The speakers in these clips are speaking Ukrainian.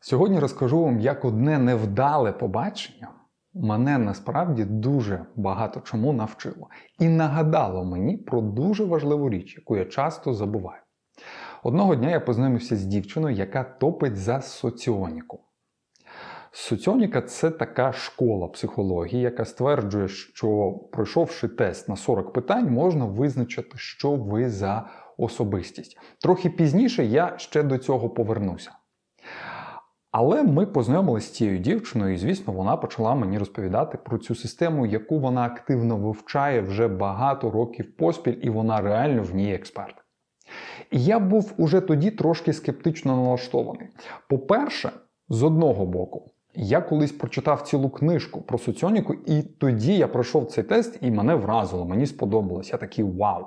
Сьогодні розкажу вам, як одне невдале побачення мене насправді дуже багато чому навчило і нагадало мені про дуже важливу річ, яку я часто забуваю. Одного дня я познайомився з дівчиною, яка топить за соціоніку. Соціоніка це така школа психології, яка стверджує, що пройшовши тест на 40 питань, можна визначити, що ви за особистість. Трохи пізніше я ще до цього повернуся. Але ми познайомилися з цією дівчиною, і звісно, вона почала мені розповідати про цю систему, яку вона активно вивчає вже багато років поспіль, і вона реально в ній експерт. І я був уже тоді трошки скептично налаштований. По-перше, з одного боку, я колись прочитав цілу книжку про соціоніку, і тоді я пройшов цей тест, і мене вразило, мені сподобалось. Я такий вау.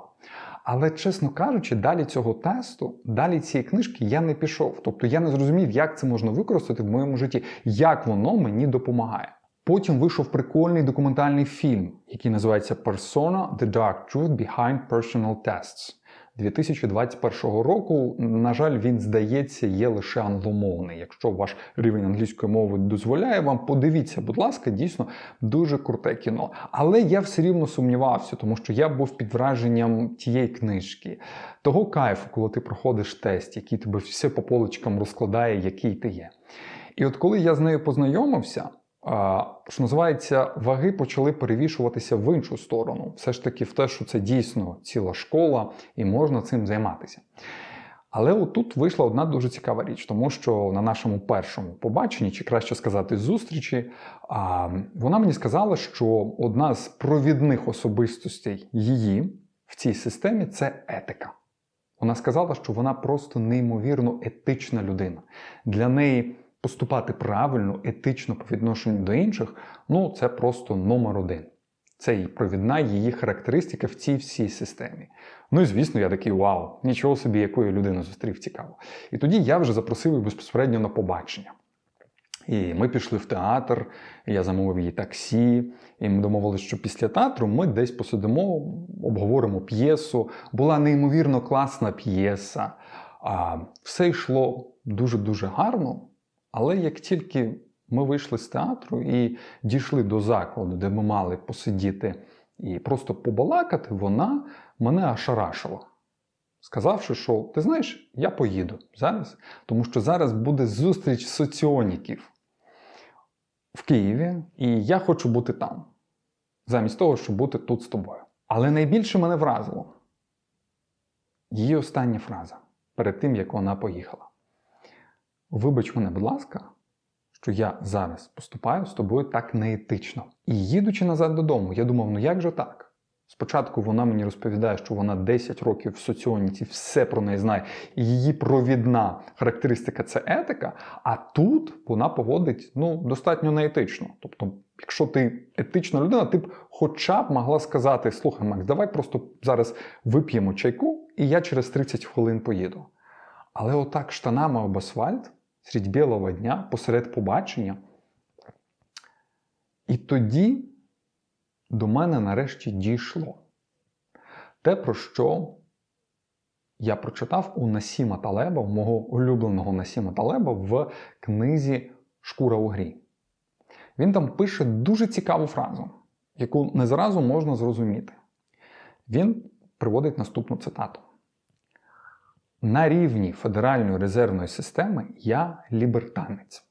Але, чесно кажучи, далі цього тесту, далі цієї книжки я не пішов. Тобто я не зрозумів, як це можна використати в моєму житті, як воно мені допомагає. Потім вийшов прикольний документальний фільм, який називається Persona The Dark Truth Behind Personal Tests. 2021 року, на жаль, він здається, є лише англомовний. Якщо ваш рівень англійської мови дозволяє вам, подивіться, будь ласка, дійсно дуже круте кіно. Але я все рівно сумнівався, тому що я був під враженням тієї книжки, того кайфу, коли ти проходиш тест, який тебе все по поличкам розкладає, який ти є. І от коли я з нею познайомився. Що називається, ваги почали перевішуватися в іншу сторону. Все ж таки, в те, що це дійсно ціла школа і можна цим займатися. Але отут вийшла одна дуже цікава річ, тому що на нашому першому побаченні, чи краще сказати, зустрічі, вона мені сказала, що одна з провідних особистостей її в цій системі це етика. Вона сказала, що вона просто неймовірно етична людина. Для неї поступати правильно, етично по відношенню до інших, ну це просто номер один. Це і провідна її характеристика в цій всій системі. Ну і звісно, я такий вау, нічого собі, якої людини зустрів цікаво. І тоді я вже запросив її безпосередньо на побачення. І ми пішли в театр, я замовив їй таксі, і ми домовилися, що після театру ми десь посидимо, обговоримо п'єсу. Була неймовірно класна п'єса. Все йшло дуже-дуже гарно. Але як тільки ми вийшли з театру і дійшли до закладу, де ми мали посидіти і просто побалакати, вона мене ошарашила, сказавши, що ти знаєш, я поїду зараз, тому що зараз буде зустріч соціоніків в Києві, і я хочу бути там, замість того, щоб бути тут з тобою. Але найбільше мене вразило її остання фраза перед тим, як вона поїхала. Вибач мене, будь ласка, що я зараз поступаю з тобою так неетично. І їдучи назад додому, я думав, ну як же так? Спочатку вона мені розповідає, що вона 10 років в соціоніці, все про неї знає, і її провідна характеристика це етика. А тут вона поводить ну, достатньо неетично. Тобто, якщо ти етична людина, ти б хоча б могла сказати: слухай, Макс, давай просто зараз вип'ємо чайку, і я через 30 хвилин поїду. Але отак штанами об асфальт серед білого дня, посеред побачення. І тоді до мене нарешті дійшло те, про що я прочитав у Насіма Талеба, мого улюбленого Насіма Талеба в книзі Шкура у грі. Він там пише дуже цікаву фразу, яку не зразу можна зрозуміти. Він приводить наступну цитату. На рівні Федеральної резервної системи я лібертанець.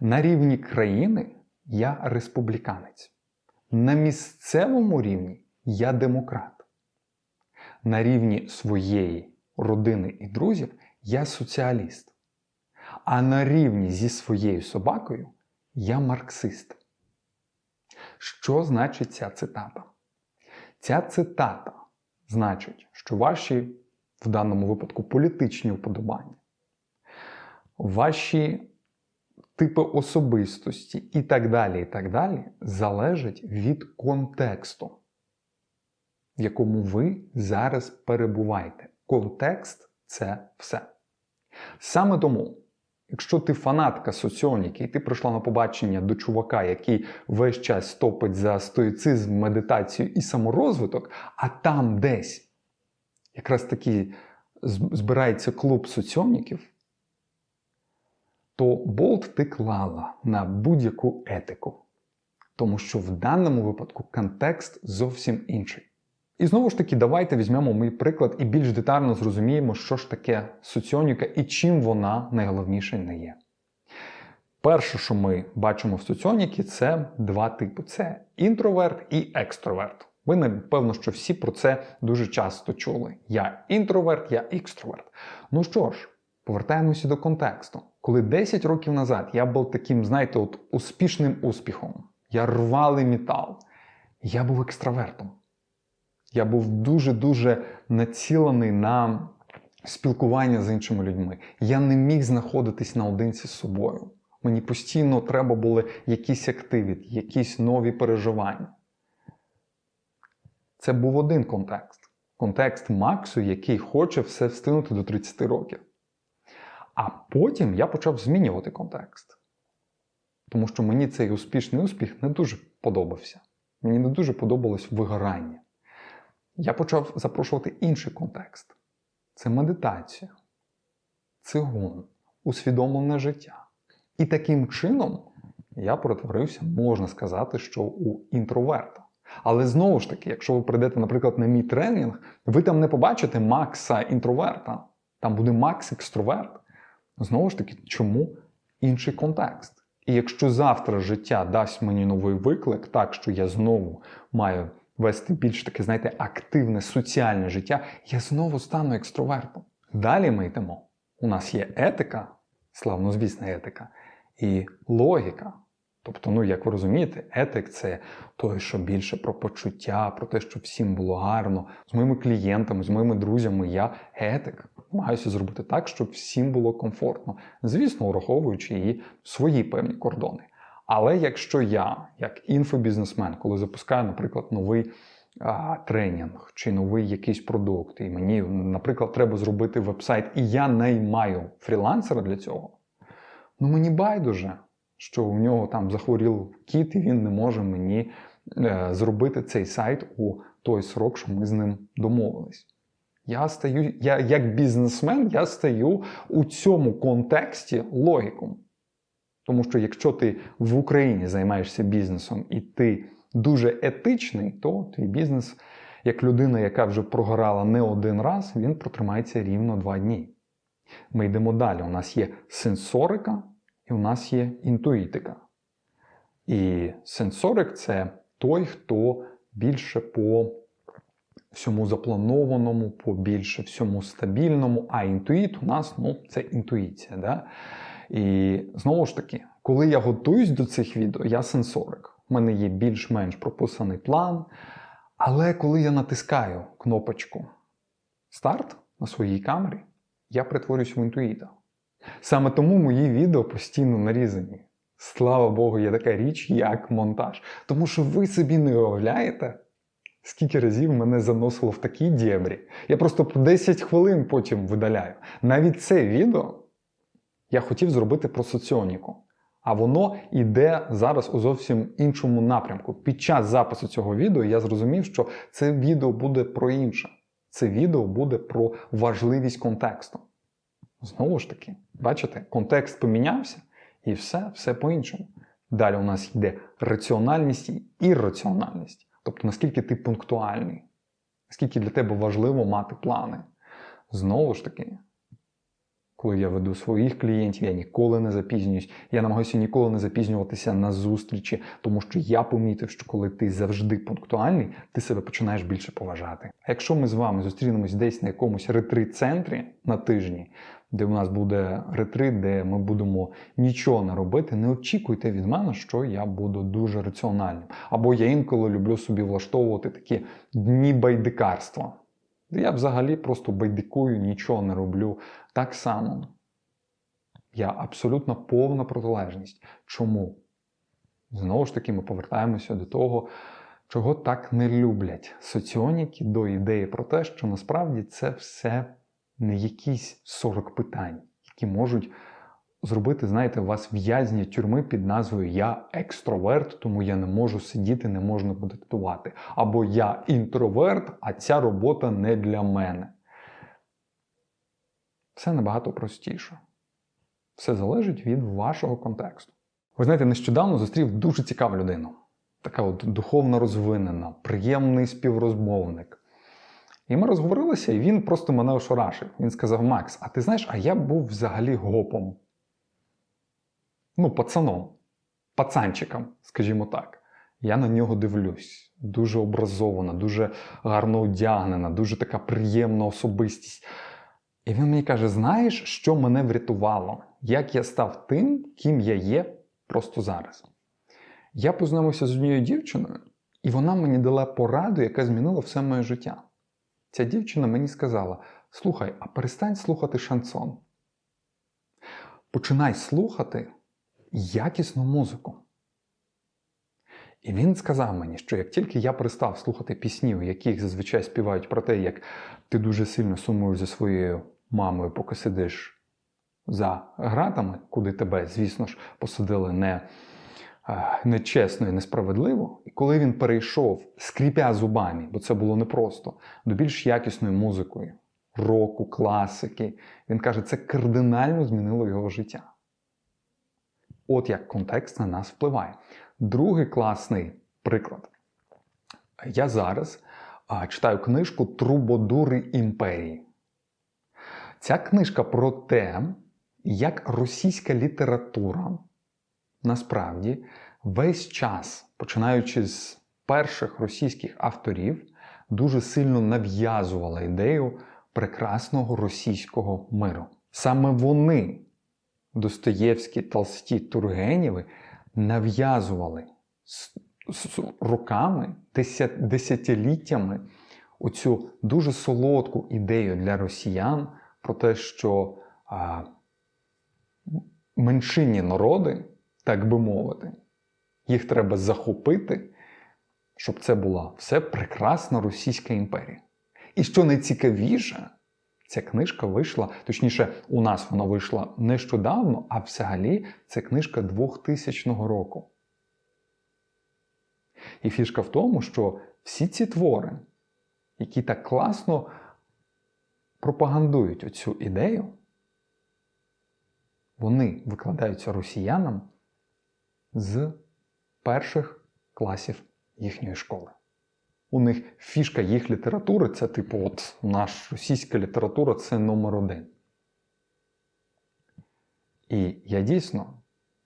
На рівні країни я республіканець. На місцевому рівні я демократ. На рівні своєї родини і друзів я соціаліст. А на рівні зі своєю собакою я марксист. Що значить ця цитата? Ця цитата значить, що ваші в даному випадку політичні вподобання, ваші типи особистості і так далі, і так далі, залежать від контексту, в якому ви зараз перебуваєте. Контекст це все. Саме тому. Якщо ти фанатка соціоніки, і ти прийшла на побачення до чувака, який весь час топить за стоїцизм, медитацію і саморозвиток, а там десь якраз таки збирається клуб соціоніків, то болт ти клала на будь-яку етику. Тому що в даному випадку контекст зовсім інший. І знову ж таки, давайте візьмемо мій приклад і більш детально зрозуміємо, що ж таке соціоніка і чим вона найголовніше не є. Перше, що ми бачимо в соціоніки, це два типи: це інтроверт і екстроверт. Ви напевно, що всі про це дуже часто чули. Я інтроверт, я екстроверт. Ну що ж, повертаємося до контексту. Коли 10 років назад я був таким, знаєте, от успішним успіхом, я рвали метал, я був екстравертом. Я був дуже-дуже націлений на спілкування з іншими людьми. Я не міг знаходитись наодинці з собою. Мені постійно треба були якісь активіти, якісь нові переживання. Це був один контекст. Контекст Максу, який хоче все встигнути до 30 років. А потім я почав змінювати контекст. Тому що мені цей успішний успіх не дуже подобався. Мені не дуже подобалось вигорання. Я почав запрошувати інший контекст: це медитація, цигун, усвідомлене життя. І таким чином я перетворився, можна сказати, що у інтроверта. Але знову ж таки, якщо ви прийдете, наприклад, на мій тренінг, ви там не побачите Макса інтроверта, там буде Макс екстроверт. Знову ж таки, чому інший контекст? І якщо завтра життя дасть мені новий виклик, так що я знову маю вести більш таке, знаєте, активне соціальне життя, я знову стану екстровертом. Далі ми йдемо. У нас є етика, славнозвісна етика, і логіка. Тобто, ну як ви розумієте, етик це той, що більше про почуття, про те, щоб всім було гарно. З моїми клієнтами, з моїми друзями, я етик. Намагаюся зробити так, щоб всім було комфортно, звісно, враховуючи і свої певні кордони. Але якщо я, як інфобізнесмен, коли запускаю, наприклад, новий а, тренінг чи новий якийсь продукт, і мені, наприклад, треба зробити вебсайт, і я наймаю фрілансера для цього, ну мені байдуже, що у нього там захворів кіт, і він не може мені е, зробити цей сайт у той срок, що ми з ним домовились. Я стаю, я як бізнесмен, я стаю у цьому контексті логіком. Тому що якщо ти в Україні займаєшся бізнесом і ти дуже етичний, то твій бізнес, як людина, яка вже прогорала не один раз, він протримається рівно два дні. Ми йдемо далі. У нас є сенсорика і у нас є інтуїтика. І сенсорик це той, хто більше по всьому запланованому, по більше всьому стабільному, а інтуїт у нас ну, це інтуїція. Да? І знову ж таки, коли я готуюсь до цих відео, я сенсорик. У мене є більш-менш прописаний план. Але коли я натискаю кнопочку старт на своїй камері, я перетворююсь в інтуїта. Саме тому мої відео постійно нарізані. Слава Богу, є така річ, як монтаж. Тому що ви собі не уявляєте, скільки разів мене заносило в такі дєбрі. Я просто по 10 хвилин потім видаляю. Навіть це відео я хотів зробити про соціоніку. А воно йде зараз у зовсім іншому напрямку. Під час запису цього відео я зрозумів, що це відео буде про інше. Це відео буде про важливість контексту. Знову ж таки, бачите, контекст помінявся і все, все по-іншому. Далі у нас йде раціональність і ірраціональність. Тобто, наскільки ти пунктуальний, наскільки для тебе важливо мати плани. Знову ж таки, коли я веду своїх клієнтів, я ніколи не запізнююсь. Я намагаюся ніколи не запізнюватися на зустрічі, тому що я помітив, що коли ти завжди пунктуальний, ти себе починаєш більше поважати. А якщо ми з вами зустрінемось десь на якомусь ретрит-центрі на тижні, де у нас буде ретрит, де ми будемо нічого не робити, не очікуйте від мене, що я буду дуже раціональним. Або я інколи люблю собі влаштовувати такі дні байдикарства. Я взагалі просто байдикую, нічого не роблю. Так само я абсолютно повна протилежність. Чому? Знову ж таки, ми повертаємося до того, чого так не люблять соціоніки до ідеї про те, що насправді це все не якісь 40 питань, які можуть зробити, знаєте, вас в'язні тюрми під назвою Я екстроверт, тому я не можу сидіти, не можу медитувати. Або я інтроверт, а ця робота не для мене. Все набагато простіше. Все залежить від вашого контексту. Ви знаєте, нещодавно зустрів дуже цікаву людину. Така от духовно розвинена, приємний співрозмовник. І ми розговорилися, і він просто мене ошарашив. Він сказав: Макс, а ти знаєш, а я був взагалі гопом. Ну, пацаном, пацанчиком, скажімо так. Я на нього дивлюсь. Дуже образована, дуже гарно одягнена, дуже така приємна особистість. І він мені каже: знаєш, що мене врятувало? Як я став тим, ким я є просто зараз? Я познайомився з однією дівчиною, і вона мені дала пораду, яка змінила все моє життя. Ця дівчина мені сказала: слухай, а перестань слухати шансон. Починай слухати якісну музику. І він сказав мені, що як тільки я перестав слухати пісні, у яких зазвичай співають про те, як ти дуже сильно сумуєш за своєю мамою, поки сидиш за гратами, куди тебе, звісно ж, посадили не, е, нечесно і несправедливо. І коли він перейшов, скріпя зубами, бо це було непросто, до більш якісної музикою, року, класики, він каже, це кардинально змінило його життя. От як контекст на нас впливає. Другий класний приклад. Я зараз а, читаю книжку Трубодури імперії. Ця книжка про те, як російська література насправді весь час, починаючи з перших російських авторів, дуже сильно нав'язувала ідею прекрасного російського миру. Саме вони, Достоєвські, Толсті, Тургенєви, нав'язували з, роками, десят, десятиліттями оцю дуже солодку ідею для росіян про те, що а, меншинні народи, так би мовити, їх треба захопити, щоб це була все прекрасна Російська імперія. І що найцікавіше, ця книжка вийшла, точніше, у нас вона вийшла нещодавно, а взагалі це книжка 2000 року. І фішка в тому, що всі ці твори, які так класно пропагандують оцю ідею, вони викладаються росіянам з перших класів їхньої школи. У них фішка їх літератури це, типу, от наш російська література це номер один. І я дійсно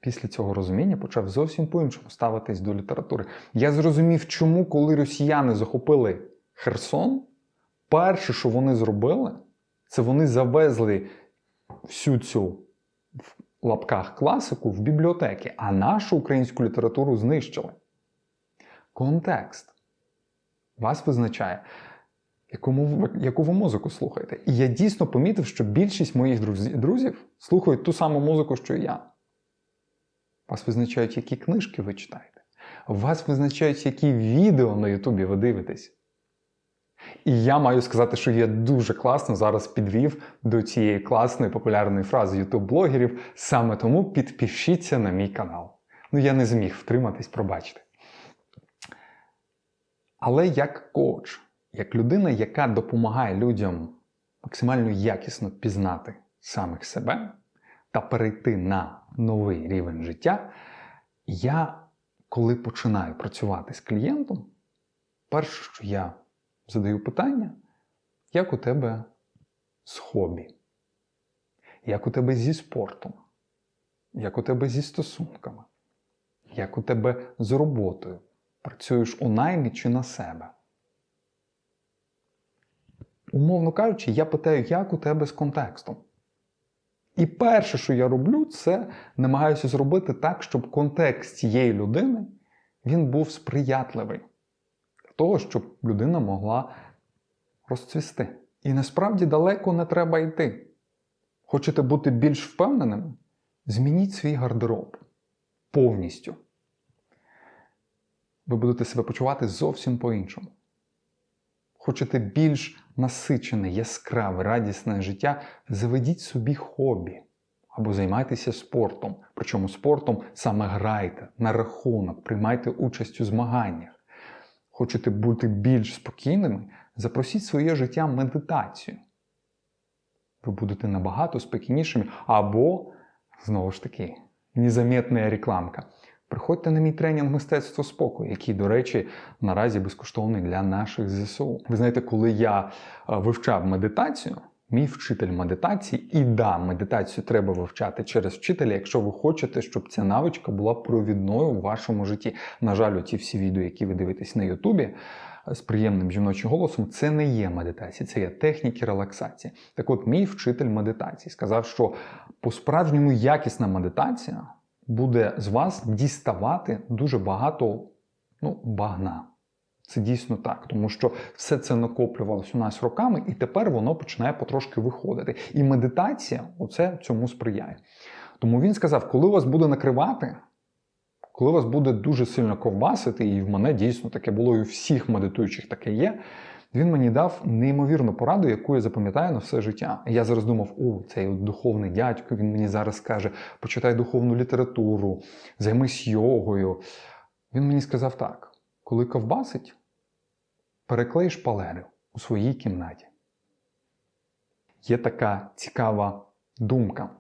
після цього розуміння почав зовсім по-іншому ставитись до літератури. Я зрозумів, чому, коли росіяни захопили Херсон, перше, що вони зробили, це вони завезли всю цю в лапках класику в бібліотеки, а нашу українську літературу знищили. Контекст вас визначає, яку, яку ви музику слухаєте. І я дійсно помітив, що більшість моїх друзів слухають ту саму музику, що і я. Вас визначають, які книжки ви читаєте. Вас визначають, які відео на Ютубі ви дивитесь. І я маю сказати, що я дуже класно зараз підвів до цієї класної популярної фрази ютуб-блогерів. Саме тому підпишіться на мій канал. Ну, я не зміг втриматись, пробачте. Але як коуч, як людина, яка допомагає людям максимально якісно пізнати самих себе та перейти на новий рівень життя, я, коли починаю працювати з клієнтом, перше, що я задаю питання, як у тебе з хобі, як у тебе зі спортом, як у тебе зі стосунками, як у тебе з роботою. Працюєш у наймі чи на себе? Умовно кажучи, я питаю, як у тебе з контекстом. І перше, що я роблю, це намагаюся зробити так, щоб контекст цієї людини він був сприятливий для того, щоб людина могла розцвісти. І насправді далеко не треба йти. Хочете бути більш впевненим? Змініть свій гардероб повністю ви будете себе почувати зовсім по-іншому. Хочете більш насичене, яскраве, радісне життя, заведіть собі хобі або займайтеся спортом. Причому спортом саме грайте на рахунок, приймайте участь у змаганнях. Хочете бути більш спокійними, запросіть своє життя медитацію. Ви будете набагато спокійнішими або Знову ж таки, незаметна рекламка. Приходьте на мій тренінг мистецтво спокою, який, до речі, наразі безкоштовний для наших ЗСУ. Ви знаєте, коли я е, вивчав медитацію, мій вчитель медитації, і да, медитацію треба вивчати через вчителя, якщо ви хочете, щоб ця навичка була провідною у вашому житті. На жаль, ті всі відео, які ви дивитесь на Ютубі е, з приємним жіночим голосом, це не є медитація, це є техніки релаксації. Так от, мій вчитель медитації сказав, що по-справжньому якісна медитація буде з вас діставати дуже багато ну, багна. Це дійсно так, тому що все це накоплювалося у нас роками, і тепер воно починає потрошки виходити. І медитація оце цьому сприяє. Тому він сказав, коли вас буде накривати, коли вас буде дуже сильно ковбасити, і в мене дійсно таке було, і у всіх медитуючих таке є. Він мені дав неймовірну пораду, яку я запам'ятаю на все життя. Я зараз думав, о, цей духовний дядько, він мені зараз каже, почитай духовну літературу, займись йогою. Він мені сказав так: коли ковбасить, переклей шпалери у своїй кімнаті. Є така цікава думка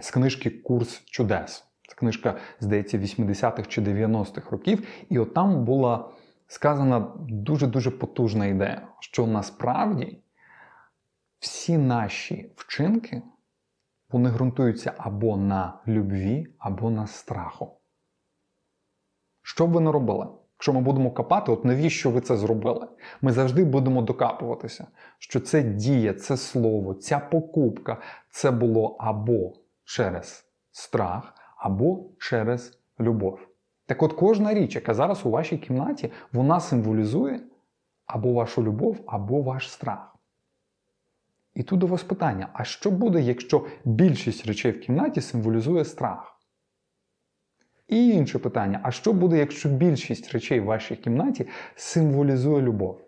з книжки Курс чудес. Це книжка, здається, 80-х чи 90-х років. І от там була сказана дуже-дуже потужна ідея, що насправді всі наші вчинки вони ґрунтуються або на любві, або на страху. Що б ви не робили? Якщо ми будемо копати, от навіщо ви це зробили? Ми завжди будемо докапуватися, що це дія, це слово, ця покупка це було або через страх, або через любов. Так от кожна річ, яка зараз у вашій кімнаті, вона символізує або вашу любов, або ваш страх. І тут до вас питання: а що буде, якщо більшість речей в кімнаті символізує страх? І інше питання: а що буде, якщо більшість речей в вашій кімнаті символізує любов?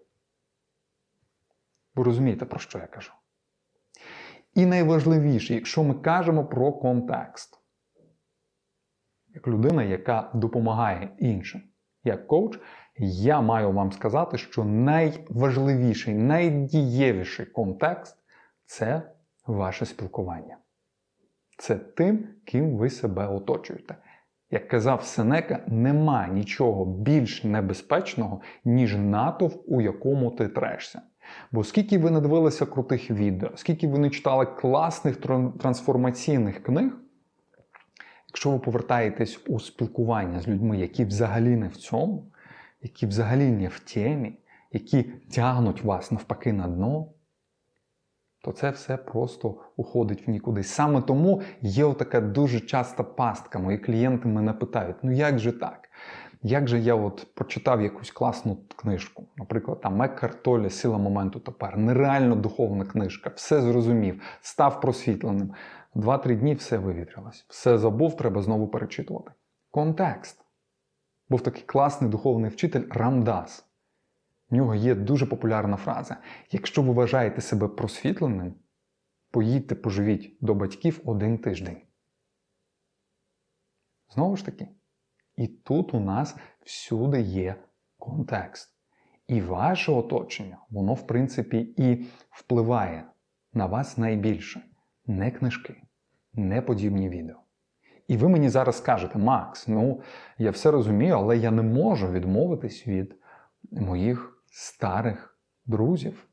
Ви розумієте, про що я кажу? І найважливіше, якщо ми кажемо про контекст, як людина, яка допомагає іншим, як коуч, я маю вам сказати, що найважливіший, найдієвіший контекст це ваше спілкування. Це тим, ким ви себе оточуєте. Як казав Сенека, нема нічого більш небезпечного, ніж натовп, у якому ти трешся. Бо скільки ви не дивилися крутих відео, скільки ви не читали класних трансформаційних книг, якщо ви повертаєтесь у спілкування з людьми, які взагалі не в цьому, які взагалі не в темі, які тягнуть вас навпаки на дно, то це все просто уходить в нікуди. Саме тому є така дуже часта пастка. Мої клієнти мене питають: ну як же так? Як же я от прочитав якусь класну книжку, наприклад, там Толле Сила моменту тепер, нереально духовна книжка, все зрозумів, став просвітленим. Два-три дні все вивітрилось, все забув, треба знову перечитувати. Контекст. Був такий класний духовний вчитель Рамдас. В нього є дуже популярна фраза: якщо ви вважаєте себе просвітленим, поїдьте поживіть до батьків один тиждень. Знову ж таки, і тут у нас всюди є контекст. І ваше оточення, воно, в принципі, і впливає на вас найбільше. Не книжки, не подібні відео. І ви мені зараз скажете, Макс, ну я все розумію, але я не можу відмовитись від моїх старих друзів,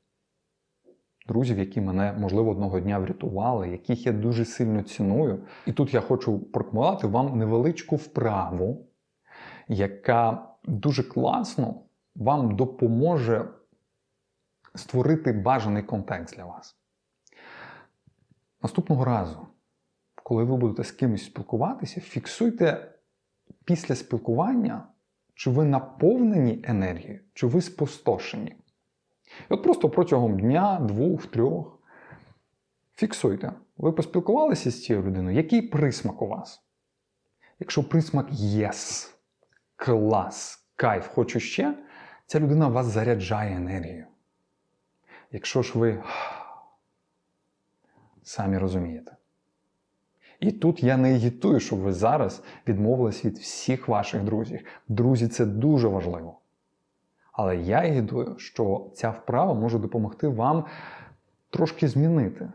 друзів, які мене, можливо, одного дня врятували, яких я дуже сильно ціную. І тут я хочу прокомувати вам невеличку вправу, яка дуже класно вам допоможе створити бажаний контекст для вас. Наступного разу, коли ви будете з кимось спілкуватися, фіксуйте після спілкування чи ви наповнені енергією, чи ви спустошені. І от просто протягом дня, двох, трьох фіксуйте. Ви поспілкувалися з цією людиною, який присмак у вас? Якщо присмак єс, клас, кайф, хочу ще, ця людина вас заряджає енергією. Якщо ж ви самі розумієте. І тут я не агітую, щоб ви зараз відмовились від всіх ваших друзів. Друзі, це дуже важливо. Але я агітую, що ця вправа може допомогти вам трошки змінити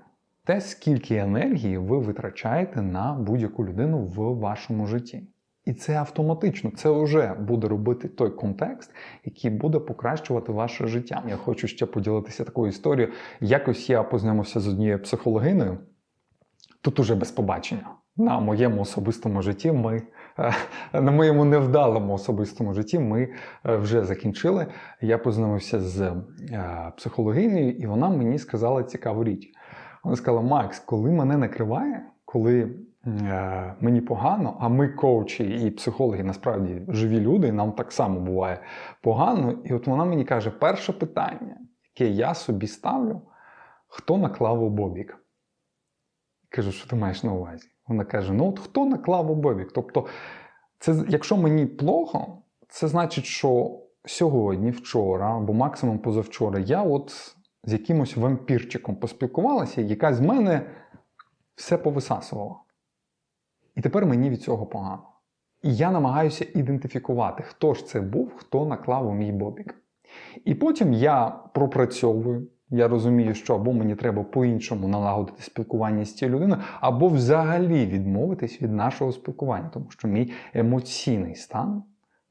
те, скільки енергії ви витрачаєте на будь-яку людину в вашому житті. І це автоматично, це вже буде робити той контекст, який буде покращувати ваше життя. Я хочу ще поділитися такою історією. Якось я познайомився з однією психологиною, тут уже без побачення. На моєму особистому житті ми е, на моєму невдалому особистому житті ми е, вже закінчили. Я познайомився з е, психологинею, і вона мені сказала цікаву річ. Вона сказала: Макс, коли мене накриває, коли мені погано, а ми, коучі і психологи, насправді живі люди, нам так само буває погано. І от вона мені каже: перше питання, яке я собі ставлю, хто наклав у Бобік? Кажу, що ти маєш на увазі? Вона каже: ну от хто наклав у Бобік? Тобто, це, якщо мені плохо, це значить, що сьогодні, вчора або максимум позавчора, я от з якимось вампірчиком поспілкувалася, яка з мене все повисасувала. І тепер мені від цього погано. І я намагаюся ідентифікувати, хто ж це був, хто наклав у мій бобік. І потім я пропрацьовую. Я розумію, що або мені треба по-іншому налагодити спілкування з цією людиною, або взагалі відмовитись від нашого спілкування, тому що мій емоційний стан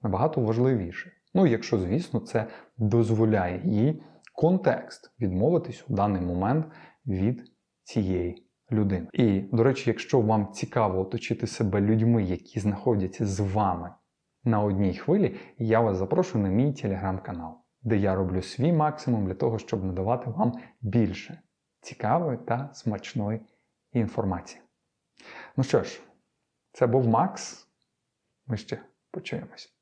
набагато важливіший. Ну, якщо, звісно, це дозволяє їй контекст відмовитись у даний момент від цієї людини. І, до речі, якщо вам цікаво оточити себе людьми, які знаходяться з вами на одній хвилі, я вас запрошую на мій телеграм-канал, де я роблю свій максимум для того, щоб надавати вам більше цікавої та смачної інформації. Ну що ж, це був Макс. Ми ще почуємось.